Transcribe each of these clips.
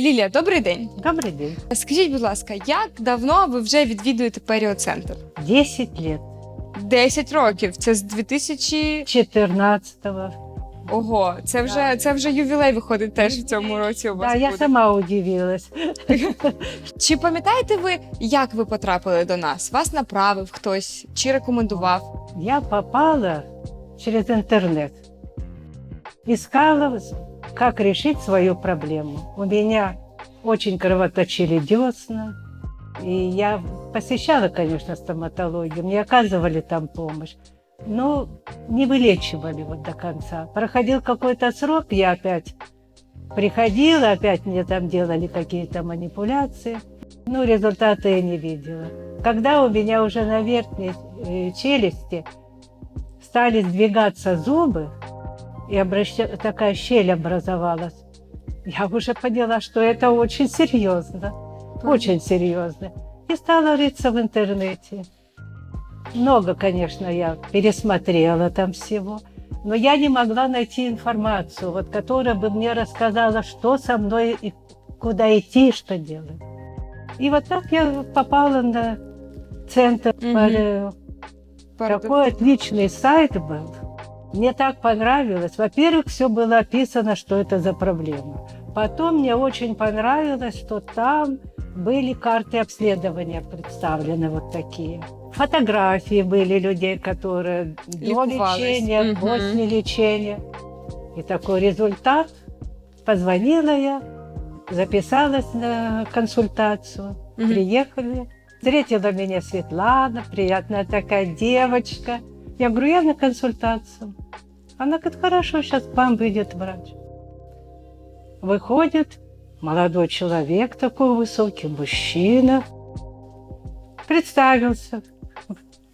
Лілія, добрий день. Добрый день. Скажіть, будь ласка, як давно ви вже відвідуєте періоцентр? 10 лет. 10 років. Це з 2000... 14-го. Ого, це вже це вже ювілей виходить теж в цьому році. У вас Да, я сама удивилась. Чи пам'ятаєте ви, як ви потрапили до нас? Вас направив хтось чи рекомендував? Я попала через интернет. Искала, как решить свою проблему. У меня очень кровоточили десна. И я посещала, конечно, стоматологию. Мне оказывали там помощь. Но не вылечивали вот до конца. Проходил какой-то срок, я опять приходила, опять мне там делали какие-то манипуляции. Ну, результата я не видела. Когда у меня уже на верхней э, челюсти стали сдвигаться зубы, и обраща- такая щель образовалась, я уже поняла, что это очень серьезно, очень серьезно. И стала рыться в интернете. Много, конечно, я пересмотрела там всего, но я не могла найти информацию, вот, которая бы мне рассказала, что со мной и куда идти, что делать. И вот так я попала на центр. Парео. Перед- Такой отличный сайт был. Мне так понравилось. Во-первых, все было описано, что это за проблема. Потом мне очень понравилось, что там были карты обследования представлены вот такие. Фотографии были людей, которые до Ликовалось. лечения, Мгм. после лечения. И такой результат. Позвонила я, записалась на консультацию. Мгм. Приехали. Встретила меня Светлана, приятная такая девочка. Я говорю, я на консультацию. Она говорит, хорошо, сейчас к вам выйдет врач. Выходит молодой человек, такой высокий мужчина. Представился.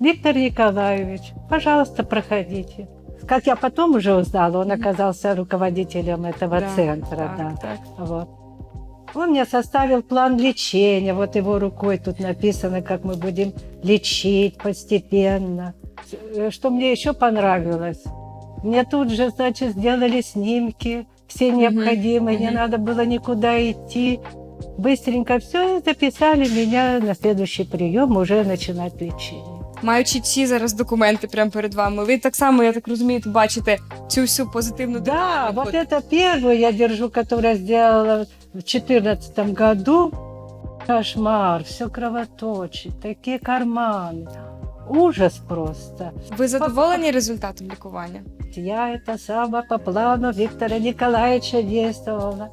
Виктор Николаевич, пожалуйста, проходите. Как я потом уже узнала, он оказался руководителем этого Да, центра. так, да. так. Вот. Он мне составил план лечения. Вот его рукой тут написано, как мы будем лечить постепенно. Э, Что мне еще понравилось? Мне тут же, значит, сделали снимки, все Мгм, необходимые, не мгм. надо было никуда идти. Быстренько все и записали меня на следующий прием уже начинать лечение. Маючи ці зараз документи прямо перед вами, ви так само, я так розумію, бачите цю всю позитивну Да, динаміку. вот это первую я держу, которую сделала в 2014 году. Кошмар, все кровоточит, такие карманы. Ужас просто. Ви задоволені результатом лікування? Я это самое по плану Виктора Николаевича действовала.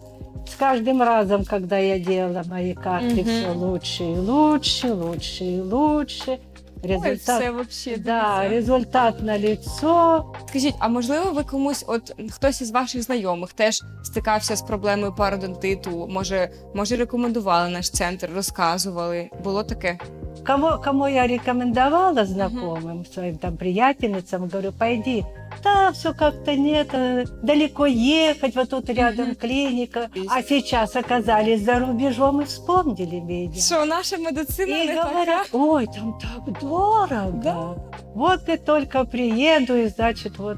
С каждым разом, когда я делала мои карты, Мгм. все лучше и лучше, лучше и лучше. Ой, Результат, все вообще. да, дивіться. результат на лицо. Скажіть, а можливо, ви комусь, от хтось із ваших знайомих теж стикався з проблемою пародонтиту? Може, може, рекомендували наш центр, розказували? Було таке? Кого, кому я рекомендовала знакомым, своим там приятельницам, говорю, пойди. Да, все как-то нет, э, далеко ехать, вот тут рядом Мгм. клиника. А сейчас оказались за рубежом и вспомнили меня. Що наша медицина И не говорят, така? ой, там так дорого. Да. Вот и только приеду, и значит, вот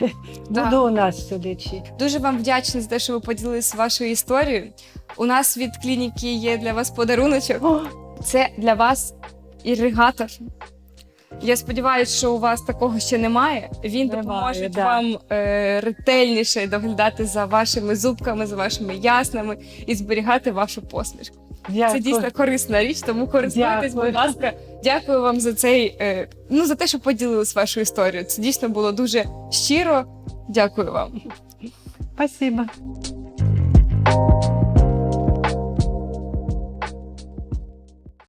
Да. буду у нас все лечить. Дуже вам вдячна за те, що ви поділилися вашою історією. У нас від клініки є для вас подаруночок. О, Це для вас іригатор. Я сподіваюся, що у вас такого ще немає. Він Немає, допоможе да. вам е, ретельніше доглядати за вашими зубками, за вашими яснами і зберігати вашу посмішку. Це дійсно корисна річ, тому користуйтесь, будь ласка. Дякую вам за цей е, ну за те, що поділились вашою історією. Це дійсно було дуже щиро. Дякую вам. Спасибо.